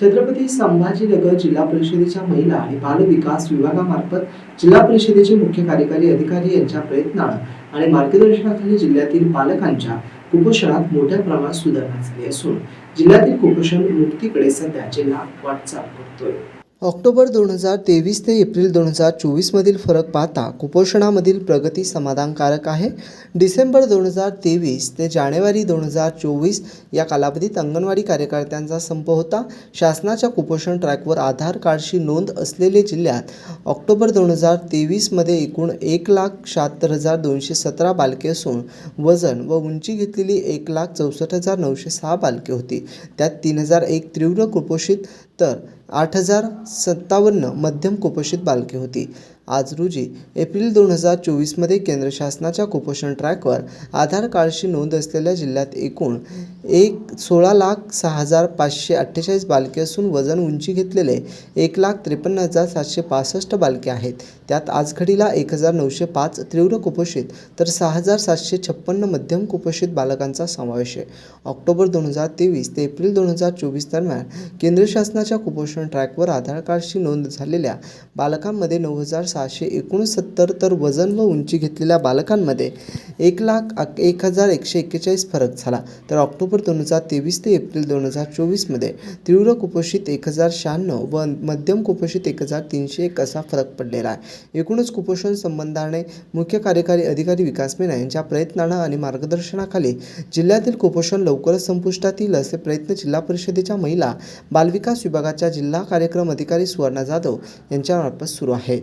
छत्रपती संभाजीनगर जिल्हा परिषदेच्या महिला आणि बाल विकास विभागामार्फत जिल्हा परिषदेचे मुख्य कार्यकारी अधिकारी यांच्या प्रयत्नानं आणि मार्गदर्शनाखाली जिल्ह्यातील पालकांच्या कुपोषणात मोठ्या प्रमाणात सुधारणा झाली असून जिल्ह्यातील कुपोषण मुक्तीकडे सध्या जिल्हा वाटचाल करतोय. ऑक्टोबर दोन हजार तेवीस ते एप्रिल दोन हजार चोवीसमधील फरक पाहता कुपोषणामधील प्रगती समाधानकारक आहे. डिसेंबर दोन हजार तेवीस ते जानेवारी दोन हजार चोवीस या कालावधीत अंगणवाडी कार्यकर्त्यांचा संप होता. शासनाच्या कुपोषण ट्रॅकवर आधार कार्डशी नोंद असलेले जिल्ह्यात ऑक्टोबर दोन हजार तेवीसमध्ये एकूण एक लाख शहात्तर हजार दोनशे सतरा बालके असून वजन व उंची घेतलेली एक लाख चौसष्ट हजार नऊशे सहा बालके होती. त्यात तीन हजार एक तीव्र कुपोषित तर आठ हजार सत्तावन्न मध्यम कुपोषित बालके होती. आज रोजी एप्रिल दोन हजार चोवीसमध्ये केंद्र शासनाच्या कुपोषण ट्रॅकवर आधार कार्डशी नोंद असलेल्या जिल्ह्यात एकूण एक सोळा लाख सहा हजार पाचशे अठ्ठेचाळीस बालके असून वजन उंची घेतलेले एक लाख त्रेपन्न हजार सातशे पासष्ट बालके आहेत. त्यात आज घडीला एक हजार नऊशे पाच तीव्र कुपोषित तर सहा हजार सातशे छप्पन्न मध्यम कुपोषित बालकांचा समावेश आहे. ऑक्टोबर दोन हजार तेवीस ते एप्रिल दोन हजार चोवीस दरम्यान केंद्र शासनाच्या कुपोषण ट्रॅकवर आधार कार्डशी नोंद झालेल्या बालकांमध्ये नऊ हजार सहाशे एकोणसत्तर तर वजन व उंची घेतलेल्या बालकांमध्ये एक लाख अक- एक हजार एकशे एक्केचाळीस फरक झाला. तर ऑक्टोबर दोन हजार तेवीस ते एप्रिल दोन हजार चोवीसमध्ये तीव्र कुपोषित एक हजार शहाण्णव व मध्यम कुपोषित एक हजार तीनशे एक असा फरक पडलेला आहे. एकूणच कुपोषण संबंधाने मुख्य कार्यकारी अधिकारी विकास मेना यांच्या प्रयत्नानं आणि मार्गदर्शनाखाली जिल्ह्यातील कुपोषण लवकरच संपुष्टात येईल असे प्रयत्न जिल्हा परिषदेच्या महिला बालविकास विभागाच्या जिल्हा कार्यक्रम अधिकारी सुवर्णा जाधव यांच्यामार्फत सुरू आहेत.